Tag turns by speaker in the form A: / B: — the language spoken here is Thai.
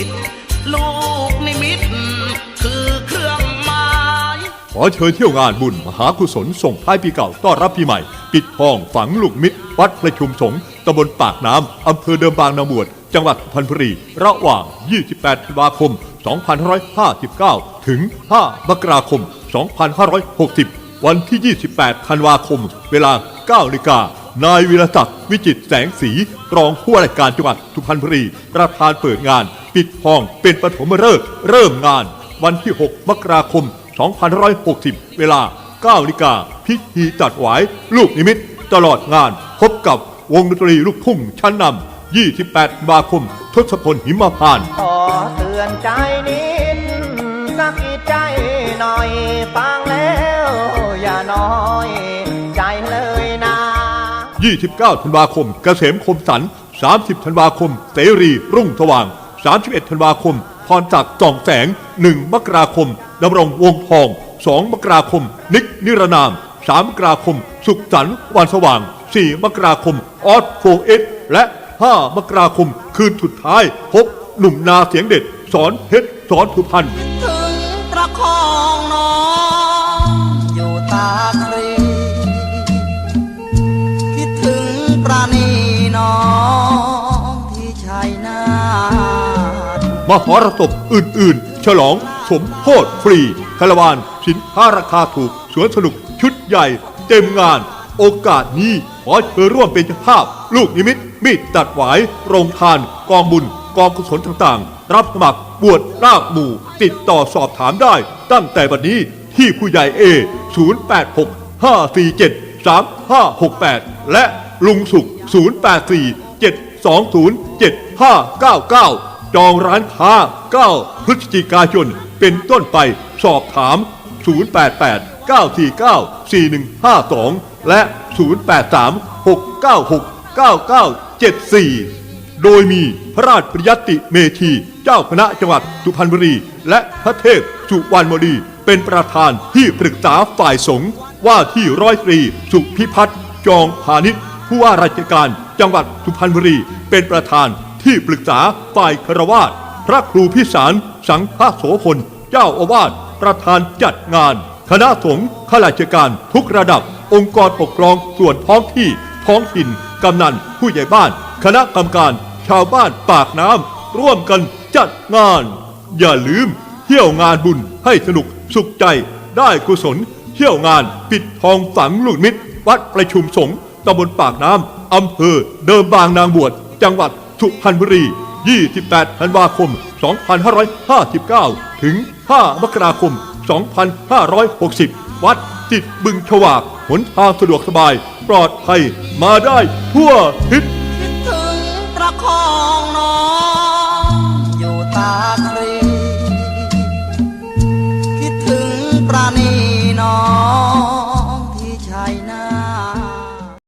A: ิต ลูกนิมิต คื
B: อเค
A: รื่องหมาย
B: ขอเชิญเที่ยวงานบุญมหากุศลส่งท้ายปีเก่าต้อนรับปีใหม่ ปิดทองฝังลูกมิตร วัดประชุมสงฆ์ตำบลปากน้ำอำเภอเดิมบางนาบวดจังหวัดสุพรรณบุรีระหว่าง 28 ธันวาคม 2559 ถึง 5 มกราคม 2560 วันที่ 28 ธันวาคม เวลา9นาฬิกา นายวิรศักดิ์วิจิตแสงสีรองผู้ว่าราชการจังหวัดสุพรรณบุรี ประธานเปิดงาน ปิดทองเป็นปฐมฤกษ์เริ่มงาน วันที่ 6 มกราคม 2560 เวลา9นาฬิกาพิธีจัดหวายลูกนิมิต ตลอดงาน พบกับวงดนตรีลูกทุ่งชั้นนำ28ธันวาคม ทศพลหิมพานต์
C: ขอเตือนใจนิ
B: 29 ธันวาคม เกษมคมสัน 30 ธันวาคม เสรีรุ่งสว่าง 31 ธันวาคม พรศักดิ์จ่องแสง 1 มกราคมดำรงวงทอง 2 มกราคม นิกนิรนาม 3 มกราคม สุขสันต์วันสว่าง 4 มกราคม ออสโฟเอสและ 5 มกราคม คืนสุดท้าย พบหนุ่มนาเสียงเด็ด สอนเพชรสอนสุพรรณ
C: ถึงประคองน้อง
B: มหรสพอื่นๆ ฉลองสมโพธฟรี คาราวาน สินค้าราคาถูก สวนสนุกชุดใหญ่ เต็มงาน โอกาสนี้ขอเชิญร่วมเป็นเจ้าภาพ ลูกนิมิต มีดตัดหวาย โรงทาน กองบุญ กองกุศลต่างๆ รับสมัครบวชรากหมู่ ติดต่อสอบถามได้ ตั้งแต่บัดนี้ที่ผู้ใหญ่เอ086 547 3568 และลุงสุข 084 720 7599 จองร้านค้า 9 พฤศจิกายน เป็นต้นไปสอบถาม 088 949 4152 และ 083 696 9974 โดยมีพระราชปริยัติเมธี เจ้าคณะจังหวัดสุพรรณบุรี และพระเทพสุวรรณมดี เป็นประธานที่ปรึกษาฝ่ายสงฆ์ว่าที่ร้อยตรีสุพิพัฒน์จองพาณิชย์ผู้ว่าราชการจังหวัดสุพรรณบุรี เป็นประธาน ที่ปรึกษาฝ่ายคารวาสพระครูพิสารสังฆโสพล เจ้าอาวาสประธานจัดงาน คณะสงฆ์ข้าราชการทุกระดับ องค์กรปกครองส่วนท้องที่ท้องถิ่นกำนันผู้ใหญ่บ้าน คณะกรรมการชาวบ้านปากน้ำร่วมกันจัดงาน อย่าลืมเที่ยวงานบุญให้สนุกสุขใจได้กุศล เที่ยวงานปิดทองฝังลูกมิตร วัดประชุมสงฆ์ตำบลปากน้ำอำเภอเดิมบางนางบวชจังหวัด สุพรรณบุรี 28 ธันวาคม 2559 ถึง 5 มกราคม 2560 วัดติดบึงฉวากหนทางสะดวกสบาย ปลอดภัยมาได้ทั่วทิศ
C: คิดถึงประคองน้อง